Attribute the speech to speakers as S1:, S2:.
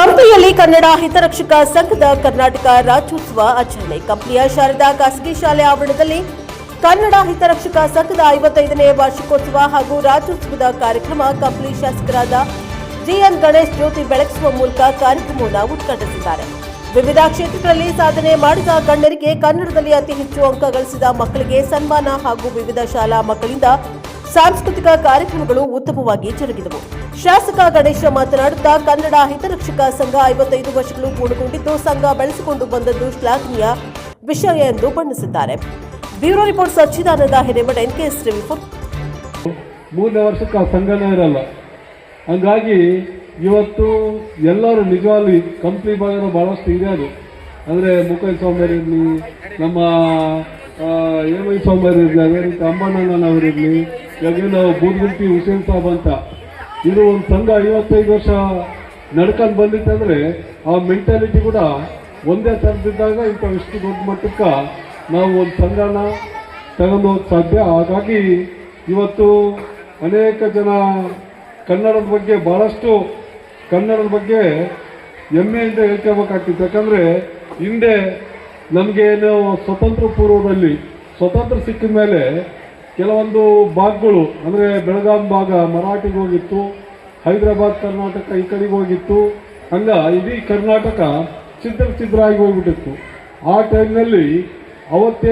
S1: ಕಂಪ್ಲಿಯಲ್ಲಿ ಕನ್ನಡ ಹಿತರಕ್ಷಕ ಸಂಘದ ಕರ್ನಾಟಕ ರಾಜ್ಯೋತ್ಸವ ಆಚರಣೆ. ಕಂಪ್ಲಿಯ ಶಾರದಾ ಖಾಸಗಿ ಶಾಲೆ ಆವರಣದಲ್ಲಿ ಕನ್ನಡ ಹಿತರಕ್ಷಕ ಸಂಘದ ಐವತ್ತೈದನೇ ವಾರ್ಷಿಕೋತ್ಸವ ಹಾಗೂ ರಾಜ್ಯೋತ್ಸವದ ಕಾರ್ಯಕ್ರಮ ಕಂಪ್ಲಿ ಶಾಸಕರಾದ ಜಿಎನ್ ಗಣೇಶ್ ಜ್ಯೋತಿ ಬೆಳಗಿಸುವ ಮೂಲಕ ಕಾರ್ಯಕ್ರಮವನ್ನು ಉದ್ಘಾಟಿಸಿದ್ದಾರೆ. ವಿವಿಧ ಕ್ಷೇತ್ರಗಳಲ್ಲಿ ಸಾಧನೆ ಮಾಡಿದ ಗಣ್ಯರಿಗೆ ಕನ್ನಡದಲ್ಲಿ ಅತಿ ಹೆಚ್ಚು ಅಂಕ ಗಳಿಸಿದ ಮಕ್ಕಳಿಗೆ ಸನ್ಮಾನ ಹಾಗೂ ವಿವಿಧ ಶಾಲಾ ಮಕ್ಕಳಿಂದ ಸಾಂಸ್ಕೃತಿಕ ಕಾರ್ಯಕ್ರಮಗಳು ಉತ್ತಮವಾಗಿ ಜರುಗಿದವು. ಶಾಸಕ ಗಣೇಶ ಮಾತನಾಡುತ್ತಾ ಕನ್ನಡ ಹಿತರಕ್ಷಕ ಸಂಘ ಐವತ್ತೈದು ವರ್ಷಗಳು ಪೂರ್ಣಗೊಂಡಿದ್ದು, ಸಂಘ ಬೆಳೆಸಿಕೊಂಡು ಬಂದದ್ದು ಶ್ಲಾಘನೀಯ ವಿಷಯ ಎಂದು ಬಣ್ಣಿಸಿದ್ದಾರೆ. Bureau report Sachchidananda Hiremath N KS report
S2: ಮೂರನೇ ವರ್ಷಕ್ಕೆ ಆ ಸಂಘನೇ ಇರಲ್ಲ. ಹಂಗಾಗಿ ಇವತ್ತು ಎಲ್ಲರೂ ನಿಜವಾಗ್ಲಿ ಕಂಪ್ನಿ ಭಾಗನೂ ಭಾಳಷ್ಟು ಇದೆ ಅದು. ಅಂದರೆ ಮುಖೈ ಸೌಮ್ಯರು ಇರಲಿ, ನಮ್ಮ ಏಮೈ ಸೌಮ್ಯರು ಇರಲಿ, ಅದೇ ರೀತಿ ಅಂಬಣ್ಣನವರಿರಲಿ ಇವಾಗ ನಾವು ಬೂದ್ಗುಂಟಿ ಹುಸೇನ್ ಸಾಬ್ ಅಂತ. ಇದು ಒಂದು ಸಂಘ ಐವತ್ತೈದು ವರ್ಷ ನಡ್ಕೊಂಡು ಅಂದರೆ ಆ ಮೆಂಟಾಲಿಟಿ ಕೂಡ ಒಂದೇ ಥರದಿದ್ದಾಗ ಇಂಥ ಇಷ್ಟು ದೊಡ್ಡ ಮಟ್ಟಕ್ಕೆ ನಾವು ಒಂದು ಸಂಘನ ತಗೊಂಡು ಹೋಗಕ್ಕೆ ಸಾಧ್ಯ. ಹಾಗಾಗಿ ಇವತ್ತು ಅನೇಕ ಜನ ಕನ್ನಡದ ಬಗ್ಗೆ ಭಾಳಷ್ಟು ಕನ್ನಡದ ಬಗ್ಗೆ ಹೆಮ್ಮೆಯಿಂದ ಹೇಳ್ಕೋಬೇಕಾಗ್ತಿತ್ತು ಯಾಕಂದರೆ ಹಿಂದೆ ನಮಗೇನು ಸ್ವತಂತ್ರ ಪೂರ್ವದಲ್ಲಿ, ಸ್ವತಂತ್ರ ಸಿಕ್ಕಿದ ಮೇಲೆ ಕೆಲವೊಂದು ಭಾಗಗಳು, ಅಂದರೆ ಬೆಳಗಾಂ ಭಾಗ ಮರಾಠಿಗೆ ಹೋಗಿತ್ತು, ಹೈದರಾಬಾದ್, ಕರ್ನಾಟಕ ಈ ಕಡೆಗೆ ಹೋಗಿತ್ತು ಹಂಗ ಇಡೀ ಕರ್ನಾಟಕ ಛಿದ್ರ ಆಗಿ ಹೋಗ್ಬಿಟ್ಟಿತ್ತು. ಆ ಟೈಮ್ನಲ್ಲಿ ಅವತ್ತೇ